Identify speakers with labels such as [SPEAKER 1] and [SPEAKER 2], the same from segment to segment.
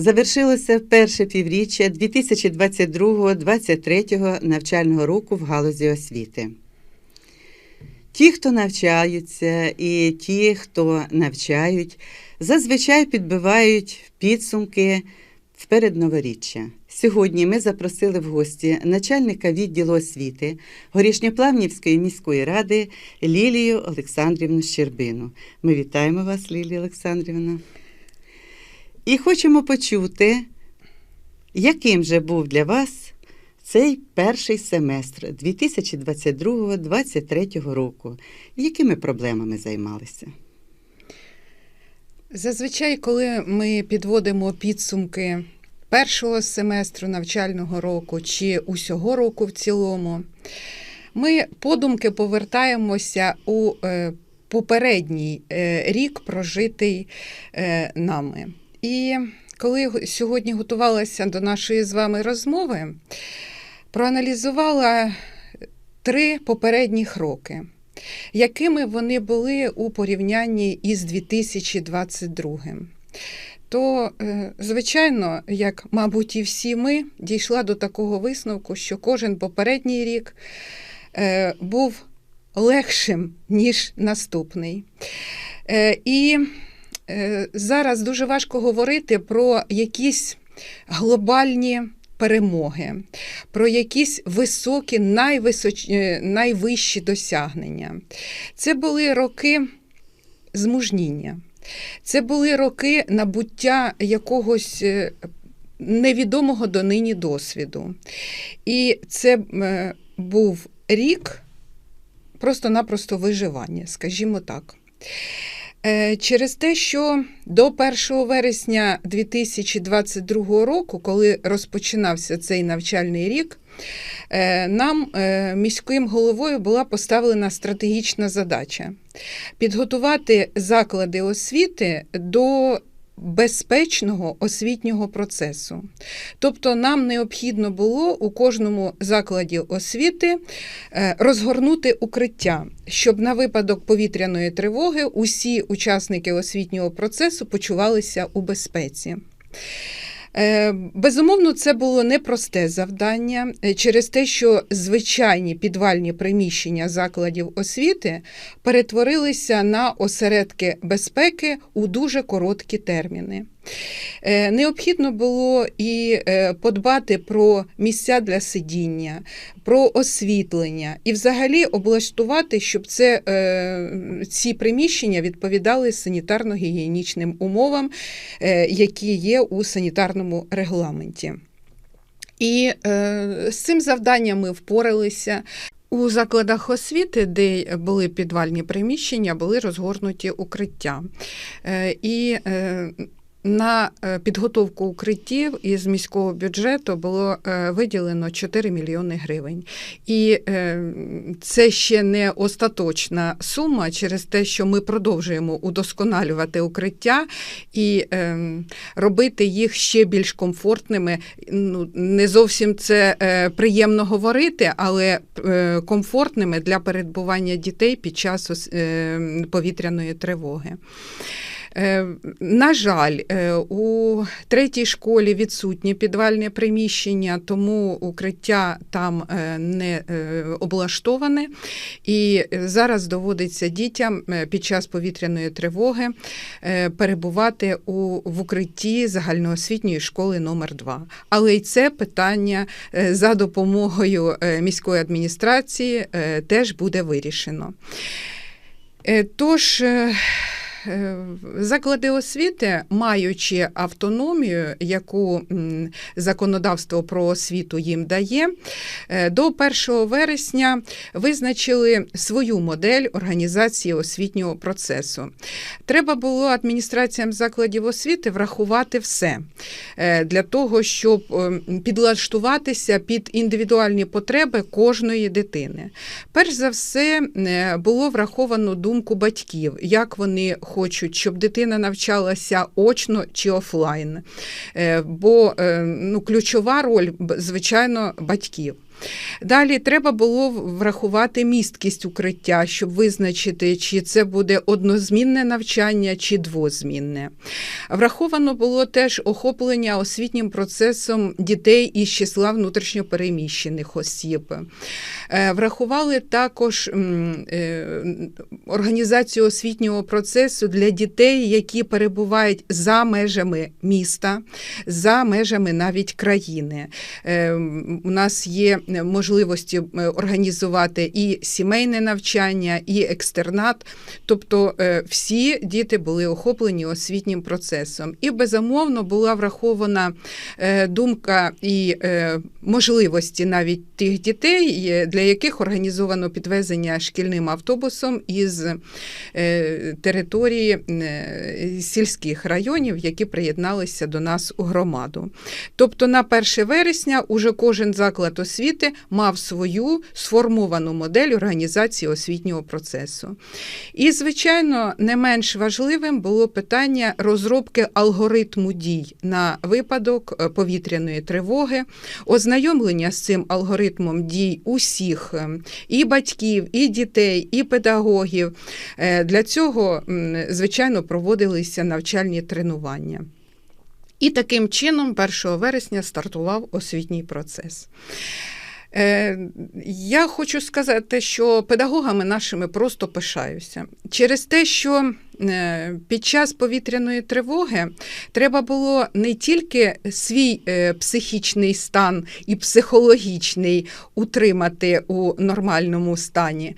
[SPEAKER 1] Завершилося перше півріччя 2022-2023 навчального року в галузі освіти. Ті, хто навчаються, і ті, хто навчають, зазвичай підбивають підсумки в передноворіччя. Сьогодні ми запросили в гості начальника відділу освіти Горішньоплавнівської міської ради Лілію Олександрівну Щербину. Ми вітаємо вас, Лілія Олександрівна. І хочемо почути, яким же був для вас цей перший семестр 2022-2023 року, якими проблемами займалися?
[SPEAKER 2] Зазвичай, коли ми підводимо підсумки першого семестру навчального року чи усього року в цілому, ми подумки повертаємося у е, попередній е, рік, прожитий е, нами. І коли сьогодні готувалася до нашої з вами розмови, проаналізувала три попередніх роки, якими вони були у порівнянні із 2022. То, е, звичайно, як, мабуть, і всі ми дійшла до такого висновку, що кожен попередній рік е, був легшим, ніж наступний. Е, і зараз дуже важко говорити про якісь глобальні перемоги, про якісь високі, найвисоч... найвищі досягнення. Це були роки змужніння. Це були роки набуття якогось е, невідомого донині досвіду. І це е, був рік просто-напросто виживання, скажімо так. Е, через те, що до 1 вересня 2022 року, коли розпочинався цей навчальний рік, Е, нам е, міським головою була поставлена стратегічна задача підготувати заклади освіти до безпечного освітнього процесу. Тобто нам необхідно було у кожному закладі освіти е, розгорнути укриття, щоб на випадок повітряної тривоги усі учасники освітнього процесу почувалися у безпеці. Е, безумовно, це було непросте завдання е, через те, що звичайні підвальні приміщення закладів освіти перетворилися на осередки безпеки у дуже короткі терміни. Е, необхідно було і е, подбати про місця для сидіння, про освітлення і, взагалі, облаштувати, щоб це, е, ці приміщення відповідали санітарно-гігієнічним умовам, які є у санітарному регламенті. І з цим завданням ми впоралися. У закладах освіти, де були підвальні приміщення, були розгорнуті укриття. І на е, підготовку укриттів із міського бюджету було е, виділено 4 мільйони гривень. І е, це ще не остаточна сума через те, що ми продовжуємо удосконалювати укриття і робити їх ще більш комфортними. Ну, Не зовсім це приємно говорити, але комфортними для перебування дітей під час повітряної тривоги. Е, на жаль, е, у третій школі відсутнє підвальне приміщення, тому укриття там е, не облаштоване. І зараз доводиться дітям під час повітряної тривоги перебувати у, в укритті загальноосвітньої школи номер 2 Але й це питання за допомогою міської адміністрації теж буде вирішено. Тож заклади освіти, маючи автономію, яку законодавство про освіту їм дає, е, до 1 вересня визначили свою модель організації освітнього процесу. Треба було адміністраціям закладів освіти врахувати все е, для того, щоб підлаштуватися під індивідуальні потреби кожної дитини. Перш за все, було враховано думку батьків, як вони хочуть, щоб дитина навчалася очно чи офлайн. Е, бо е, ну, ключова роль, звичайно, батьків. Далі треба було врахувати місткість укриття, щоб визначити, чи це буде однозмінне навчання чи двозмінне. Враховано було теж охоплення освітнім процесом дітей із числа внутрішньопереміщених осіб. Е, Врахували також е, організацію освітнього процесу для дітей, які перебувають за межами міста, за межами навіть країни. Е, У нас є можливості е, організувати і сімейне навчання, і екстернат. Тобто е, всі діти були охоплені освітнім процесом. І безумовно була врахована е, думка і е, можливості навіть тих дітей, е, для яких організовано підвезення шкільним автобусом із е, території е, сільських районів, які приєдналися до нас у громаду. Тобто на 1 вересня уже кожен заклад освіти мав свою сформовану модель організації освітнього процесу. І, звичайно, не менш важливим було питання розробки алгоритму дій на випадок е, повітряної тривоги, ознайомлення з цим алгоритмом дій усіх е, і батьків, і дітей, і педагогів. Е, Для цього, звичайно, проводилися навчальні тренування. І таким чином, 1 вересня стартував освітній процес. Е, Я хочу сказати, що педагогами нашими просто пишаюся. Через те, що під час повітряної тривоги треба було не тільки свій е, психічний стан і психологічний утримати у нормальному стані,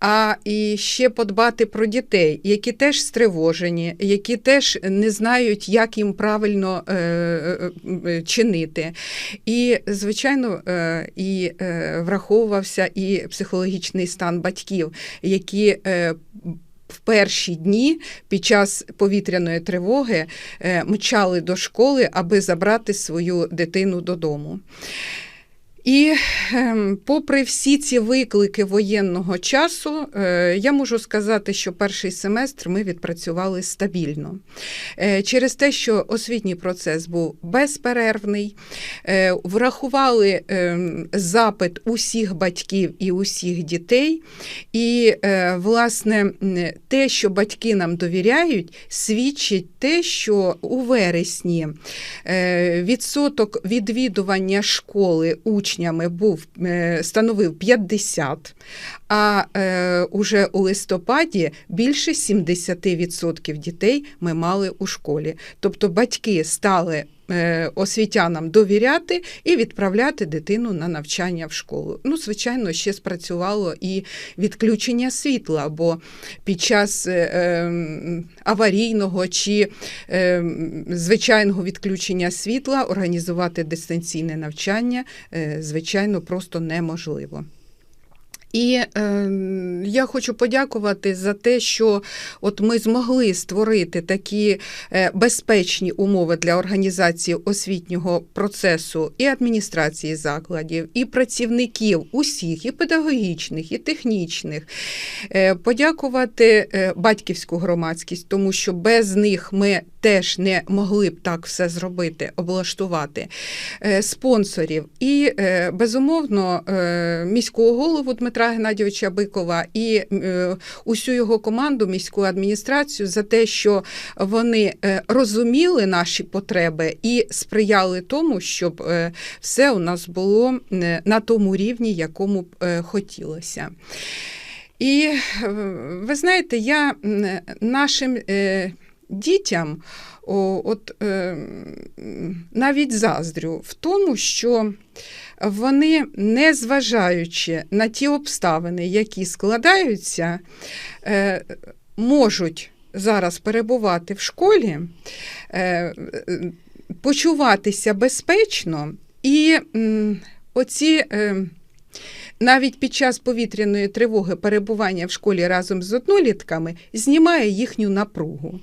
[SPEAKER 2] а і ще подбати про дітей, які теж стривожені, які теж не знають, як їм правильно е, е, е, чинити. І, звичайно, е, і е, враховувався і психологічний стан батьків, які е, в перші дні під час повітряної тривоги е, мчали до школи, аби забрати свою дитину додому. І ем, попри всі ці виклики воєнного часу, е, я можу сказати, що перший семестр ми відпрацювали стабільно. Е, Через те, що освітній процес був безперервний, е, врахували ем, запит усіх батьків і усіх дітей. І, власне, те, що батьки нам довіряють, свідчить те, що у вересні відсоток відвідування школи учнями був е, становив 50, а е, уже у листопаді більше 70% дітей ми мали у школі. Тобто батьки стали освітянам довіряти і відправляти дитину на навчання в школу. Ну, звичайно, ще спрацювало і відключення світла, бо під час е, е, аварійного чи е, звичайного відключення світла організувати дистанційне навчання, е, звичайно, просто неможливо. І е, я хочу подякувати за те, що от ми змогли створити такі е, безпечні умови для організації освітнього процесу і адміністрації закладів, і працівників усіх, і педагогічних, і технічних. Е, подякувати е, батьківську громадськість, тому що без них ми теж не могли б так все зробити, облаштувати е, спонсорів і, е, безумовно, е, міського голову Дмитра Геннадійовича Бикова і е, усю його команду, міську адміністрацію за те, що вони е, розуміли наші потреби і сприяли тому, щоб е, все у нас було на тому рівні, якому б хотілося. І ви знаєте, я нашим дітям о, от, е, навіть заздрю в тому, що вони, незважаючи на ті обставини, які складаються, е, можуть зараз перебувати в школі, е, е, почуватися безпечно і оці. Е, навіть під час повітряної тривоги перебування в школі разом з однолітками знімає їхню напругу.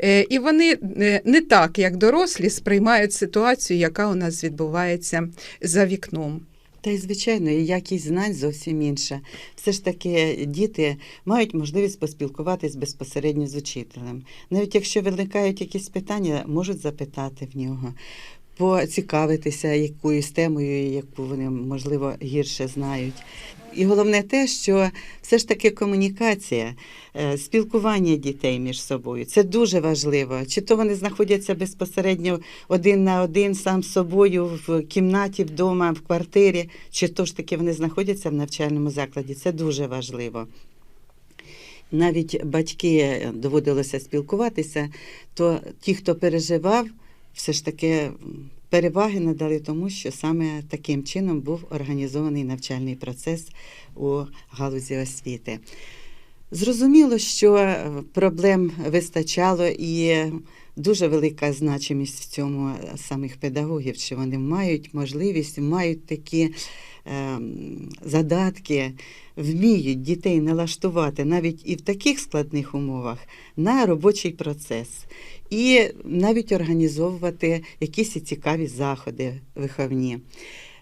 [SPEAKER 2] Е, І вони е, не так, як дорослі, сприймають ситуацію, яка у нас відбувається за вікном.
[SPEAKER 1] Та й звичайно, і якість знань зовсім інша. Все ж таки діти мають можливість поспілкуватись безпосередньо з учителем. Навіть якщо виникають якісь питання, можуть запитати в нього. Поцікавитися якоюсь темою, яку вони, можливо, гірше знають. І головне те, що все ж таки комунікація, е, спілкування дітей між собою це дуже важливо. Чи то вони знаходяться безпосередньо один на один сам з собою в кімнаті, вдома, в квартирі, чи то ж таки вони знаходяться в навчальному закладі. Це дуже важливо. Навіть батьки доводилося спілкуватися, то ті, хто переживав, все ж таки переваги надали тому, що саме таким чином був організований навчальний процес у галузі освіти. Зрозуміло, що е, проблем вистачало і дуже велика значимість в цьому е, самих педагогів, що вони мають можливість, мають такі задатки, вміють дітей налаштувати навіть і в таких складних умовах на робочий процес. І навіть організовувати якісь цікаві заходи виховні.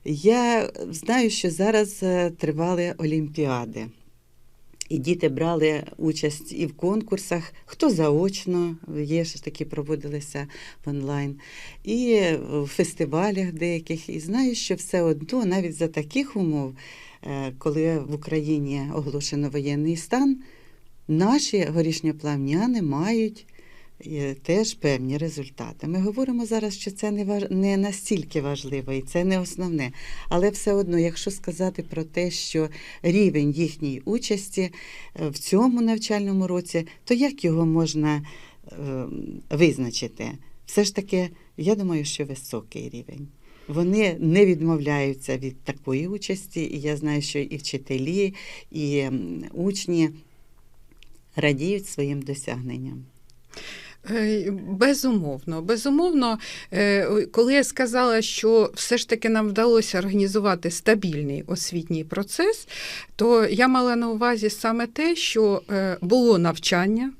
[SPEAKER 1] Я знаю, що зараз е, тривали олімпіади. І діти брали участь і в конкурсах, хто заочно, є ж такі проводилися в онлайн, і в фестивалях деяких. І знаю, що все одно, навіть за таких умов, е, коли в Україні оголошено воєнний стан, наші горішньоплавняни мають теж певні результати. Ми говоримо зараз, що це не, важ... не настільки важливо і це не основне. Але все одно, якщо сказати про те, що рівень їхньої участі е, в цьому навчальному році, то як його можна е, визначити? Все ж таки, я думаю, що високий рівень. Вони не відмовляються від такої участі, і я знаю, що і вчителі, і учні радіють своїм досягненням.
[SPEAKER 2] Е, Безумовно, безумовно, е, коли я сказала, що все ж таки нам вдалося організувати стабільний освітній процес, то я мала на увазі саме те, що е, було навчання.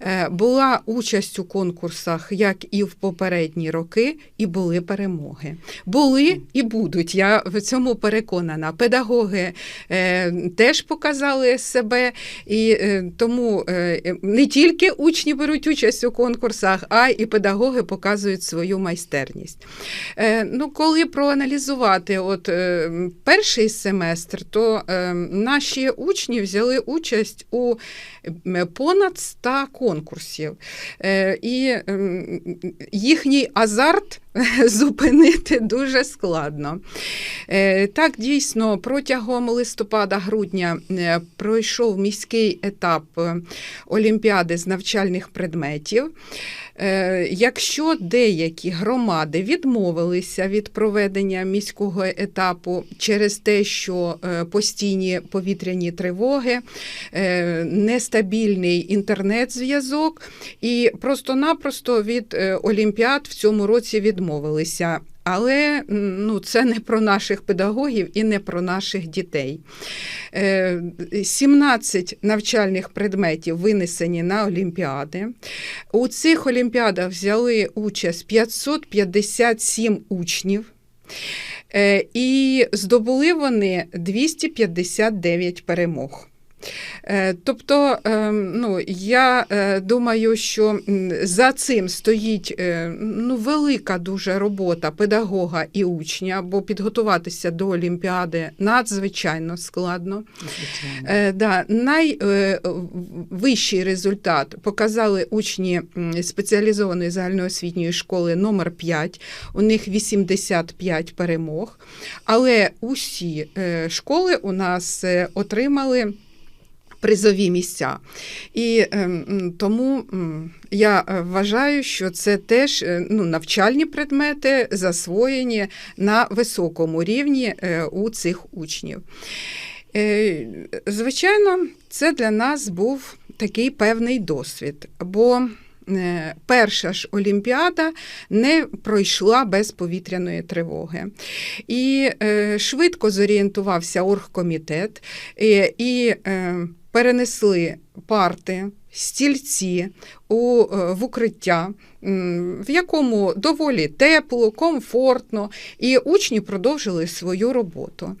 [SPEAKER 2] Е, Була участь у конкурсах, як і в попередні роки, і були перемоги. Були і будуть. Я в цьому переконана. Педагоги е, теж показали себе, і е, тому не тільки учні беруть участь у конкурсах, а і педагоги показують свою майстерність. Ну, коли проаналізувати от, перший семестр, то наші учні взяли участь у понад 100 конкурсів. Е, і ем, їхній азарт зупинити дуже складно. Е, Так, дійсно, протягом листопада-грудня е, пройшов міський етап е, Олімпіади з навчальних предметів. Якщо деякі громади відмовилися від проведення міського етапу через те, що постійні повітряні тривоги, нестабільний інтернет-зв'язок, і просто-напросто від Олімпіад в цьому році відмовилися. Але ну, це не про наших педагогів і не про наших дітей. Е, 17 навчальних предметів винесені на Олімпіади. У цих Олімпіадах взяли участь 557 учнів. Е, І здобули вони 259 перемог. Е, Тобто, е, ну, я е, думаю, що за цим стоїть е, ну, велика дуже робота педагога і учня, бо підготуватися до Олімпіади надзвичайно складно.
[SPEAKER 1] Звичайно.
[SPEAKER 2] Да, найвищий результат показали учні спеціалізованої загальноосвітньої школи номер 5 У них 85 перемог. Але усі школи у нас отримали призові місця. І е, тому я е, вважаю, що це теж е, ну, навчальні предмети засвоєні на високому рівні е, у цих учнів. Звичайно, це для нас був такий певний досвід, бо перша ж Олімпіада не пройшла без повітряної тривоги. І е, швидко зорієнтувався оргкомітет, і, і е, перенесли парти стільці у, е, в укриття, в якому доволі тепло, комфортно, і учні продовжили свою роботу.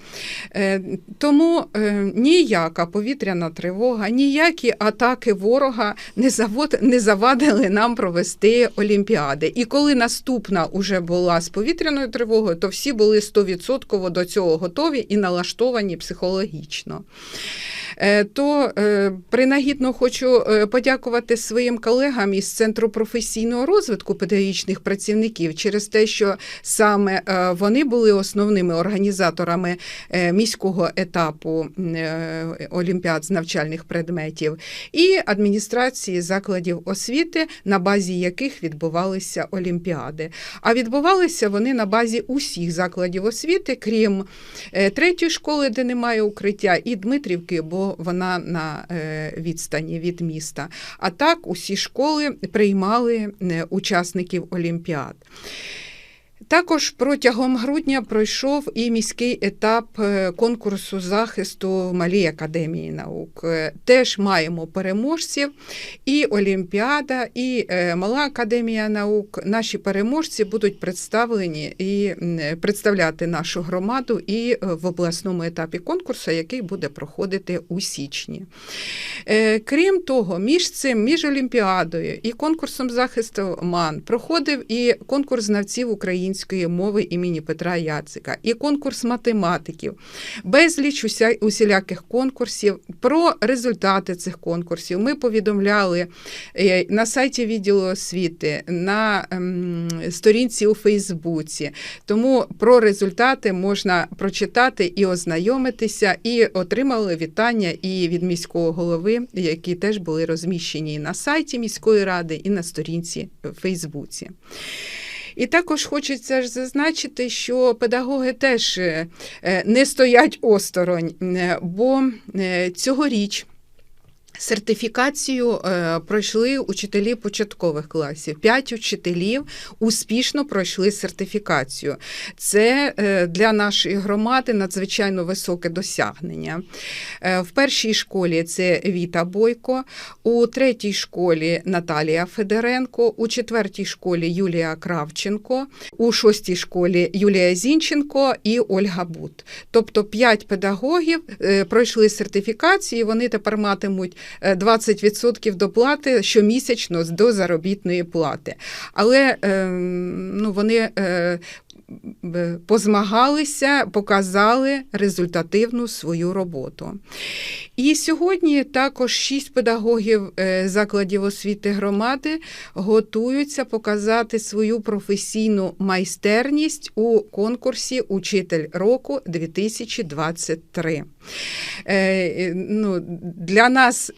[SPEAKER 2] Е, Тому е, ніяка повітряна тривога, ніякі атаки ворога не, завод, не завадили нам провести Олімпіади. І коли наступна уже була з повітряною тривогою, то всі були 100% до цього готові і налаштовані психологічно. То принагідно хочу подякувати своїм колегам із Центру професійного розвитку педагогічних працівників через те, що саме е, вони були основними організаторами е, міського етапу е, олімпіад з навчальних предметів і адміністрації закладів освіти, на базі яких відбувалися олімпіади. А відбувалися вони на базі усіх закладів освіти, крім третьої школи, де немає укриття, і Дмитрівки, бо вона на відстані від міста. А так усі школи приймали е, учасників олімпіад. Також протягом грудня пройшов і міський етап е, конкурсу захисту в Малій академії наук. Е, Теж маємо переможців, і Олімпіада, і е, Мала академія наук. Наші переможці будуть представлені і представляти нашу громаду і в обласному етапі конкурсу, який буде проходити у січні. Крім того, між цим, між Олімпіадою і конкурсом захисту МАН проходив і конкурс знавців української мови імені Петра Яцика, і конкурс математиків, безліч уся, усіляких конкурсів. Про результати цих конкурсів ми повідомляли е, на сайті відділу освіти, на ем, сторінці у Фейсбуці. Тому про результати можна прочитати і ознайомитися, і отримали вітання і від міського голови, які теж були розміщені на сайті міської ради, і на сторінці в Фейсбуці. І також хочеться ж зазначити, що педагоги теж е, не стоять осторонь, е, бо е, цьогоріч. Сертифікацію е, пройшли учителі початкових класів. П'ять учителів успішно пройшли сертифікацію. Це е, для нашої громади надзвичайно високе досягнення. Е, в першій школі це Віта Бойко, у третій школі Наталія Федоренко, у четвертій школі Юлія Кравченко, у шостій школі Юлія Зінченко і Ольга Бут. Тобто п'ять педагогів е, пройшли сертифікацію, вони тепер матимуть 20% доплати щомісячно до заробітної плати. Але е, ну, вони е, позмагалися, показали результативну свою роботу. І сьогодні також шість педагогів е, закладів освіти громади готуються показати свою професійну майстерність у конкурсі Учитель року 2023. Е, ну, для нас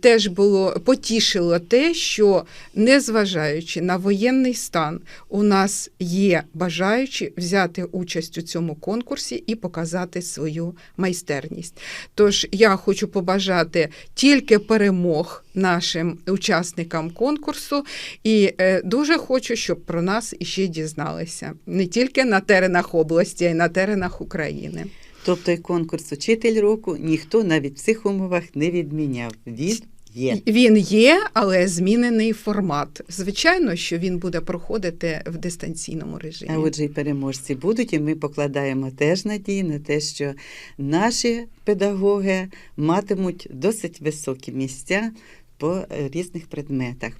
[SPEAKER 2] теж було потішило те, що незважаючи на воєнний стан, у нас є бажаючі взяти участь у цьому конкурсі і показати свою майстерність. Тож я хочу побажати тільки перемог нашим учасникам конкурсу, і е, дуже хочу, щоб про нас іще дізналися не тільки на теренах області, а й на теренах України.
[SPEAKER 1] Тобто конкурс Учитель року ніхто навіть в цих умовах не відміняв. Він є.
[SPEAKER 2] Він є, але змінений формат. Звичайно, що він буде проходити в дистанційному режимі.
[SPEAKER 1] А отже, і переможці будуть, і ми покладаємо теж надії на те, що наші педагоги матимуть досить високі місця по е, різних предметах.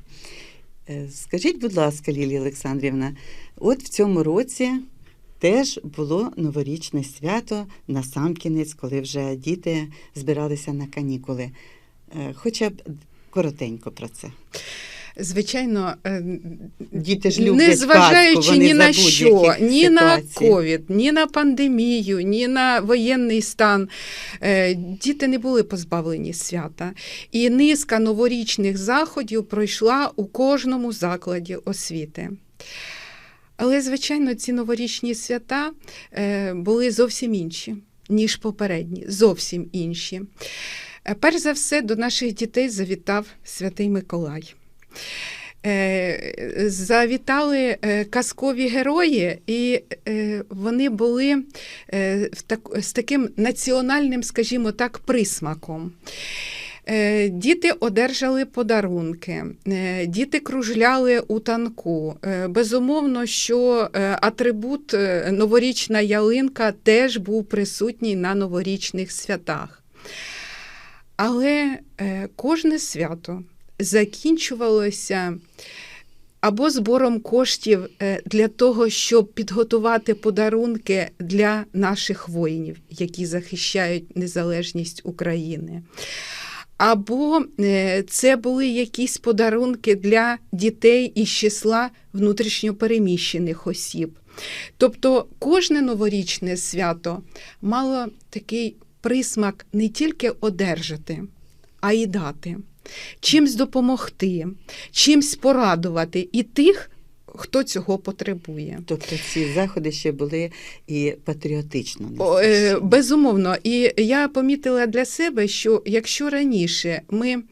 [SPEAKER 1] Е, Скажіть, будь ласка, Лілія Олександрівна, от в цьому році теж було новорічне свято на сам кінець, коли вже діти збиралися на канікули. Е, Хоча б коротенько про це.
[SPEAKER 2] Звичайно, е,
[SPEAKER 1] Діти ж люблять
[SPEAKER 2] незважаючи
[SPEAKER 1] казку,
[SPEAKER 2] ні на що, ні на ковід, ні на пандемію, ні на воєнний стан, е, діти не були позбавлені свята. І низка новорічних заходів пройшла у кожному закладі освіти. Але, звичайно, ці новорічні свята були зовсім інші, ніж попередні, зовсім інші. Е, Перш за все, до наших дітей завітав Святий Миколай. Е, Завітали е, казкові герої, і вони були з таким національним, скажімо так, присмаком. Діти одержали подарунки, діти кружляли у танку. Безумовно, що атрибут новорічна ялинка теж був присутній на новорічних святах. Але е, кожне свято закінчувалося або збором коштів е, для того, щоб підготувати подарунки для наших воїнів, які захищають незалежність України. Або е, це були якісь подарунки для дітей із числа внутрішньопереміщених осіб. Тобто кожне новорічне свято мало такий присмак не тільки одержати, а й дати, чимсь допомогти, чимсь порадувати і тих, хто цього потребує.
[SPEAKER 1] Тобто ці заходи ще були і патріотично.
[SPEAKER 2] О, е. Безумовно, і я помітила для себе, що якщо раніше ми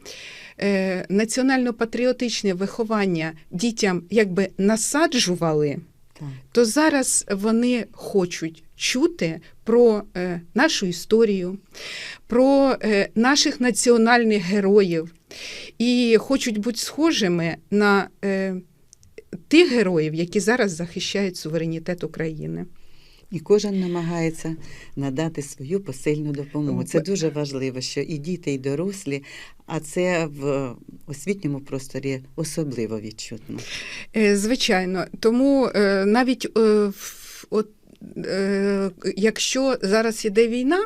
[SPEAKER 2] е, національно-патріотичне виховання дітям якби насаджували,
[SPEAKER 1] Так.
[SPEAKER 2] то зараз вони хочуть чути про е, нашу історію, про е, наших національних героїв і хочуть бути схожими на е, тих героїв, які зараз захищають суверенітет України.
[SPEAKER 1] І кожен намагається надати свою посильну допомогу. Це дуже важливо, що і діти, і дорослі, а це в освітньому просторі особливо відчутно.
[SPEAKER 2] Е, Звичайно, тому е, навіть е, в- от, якщо зараз іде війна,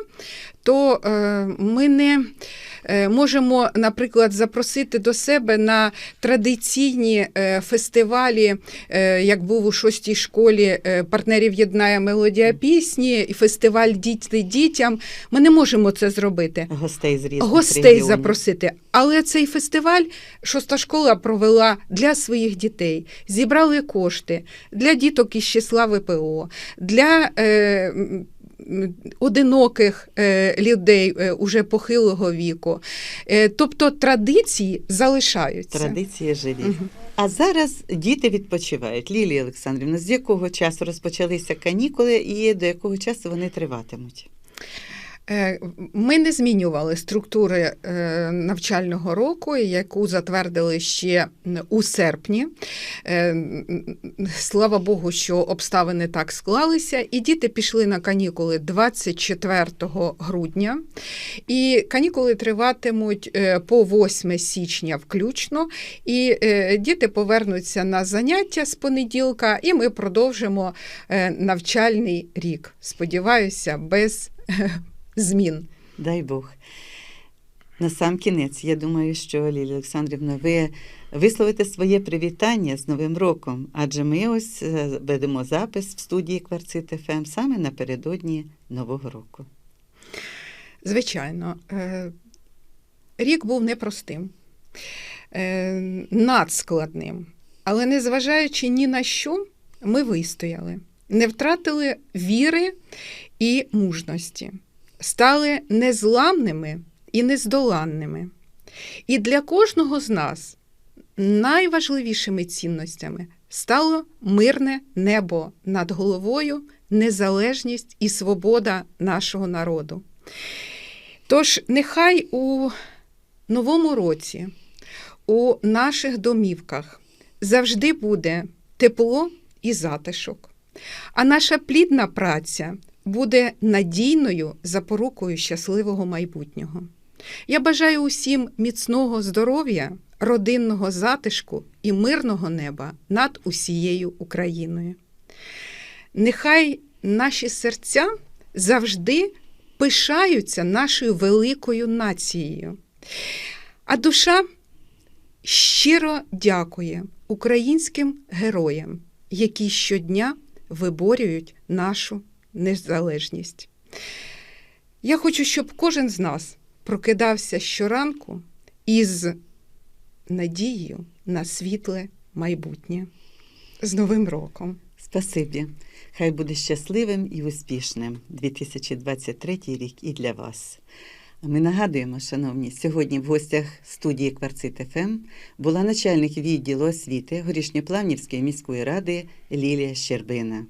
[SPEAKER 2] то е, ми не е, можемо, наприклад, запросити до себе на традиційні е, фестивалі, як був у шостій школі партнерів єднає мелодія пісні і фестиваль Діти дітям. Ми не можемо це зробити.
[SPEAKER 1] Гостей з різних
[SPEAKER 2] Гостей
[SPEAKER 1] регіонів.
[SPEAKER 2] запросити. Але цей фестиваль шоста школа провела для своїх дітей. Зібрали кошти для діток із числа ВПО, для одиноких е, людей е, уже похилого віку. Е, тобто традиції залишаються.
[SPEAKER 1] Традиції живі. А зараз діти відпочивають. Лілія Олександрівна, з якого часу розпочалися канікули і до якого часу вони триватимуть?
[SPEAKER 2] Е, Ми не змінювали структури е, навчального року, яку затвердили ще у серпні. Е, Слава Богу, що обставини так склалися, і діти пішли на канікули 24 грудня. І канікули триватимуть по 8 січня включно. І діти повернуться на заняття з понеділка, і ми продовжимо навчальний рік. Сподіваюся, без змін.
[SPEAKER 1] Дай Бог. На сам кінець, я думаю, що Лілія Олександрівна, ви висловите своє привітання з Новим роком, адже ми ось е, ведемо запис в студії Кварцит ФМ саме напередодні Нового року.
[SPEAKER 2] Звичайно, е, рік був непростим, е, надскладним, але незважаючи ні на що, ми вистояли, не втратили віри і мужності, стали незламними і нездоланними. І для кожного з нас найважливішими цінностями стало мирне небо над головою, незалежність і свобода нашого народу. Тож нехай у новому році у наших домівках завжди буде тепло і затишок, а наша плідна праця буде надійною запорукою щасливого майбутнього. Я бажаю усім міцного здоров'я, родинного затишку і мирного неба над усією Україною. Нехай наші серця завжди пишаються нашою великою нацією. А душа щиро дякує українським героям, які щодня виборюють нашу незалежність. Я хочу, щоб кожен з нас прокидався щоранку із надією на світле майбутнє. З Новим роком!
[SPEAKER 1] Спасибі. Хай буде щасливим і успішним 2023 рік і для вас. Ми нагадуємо, шановні, сьогодні в гостях студії Кварцит ФМ була начальник відділу освіти Горішньоплавнівської міської ради Лілія Щербина.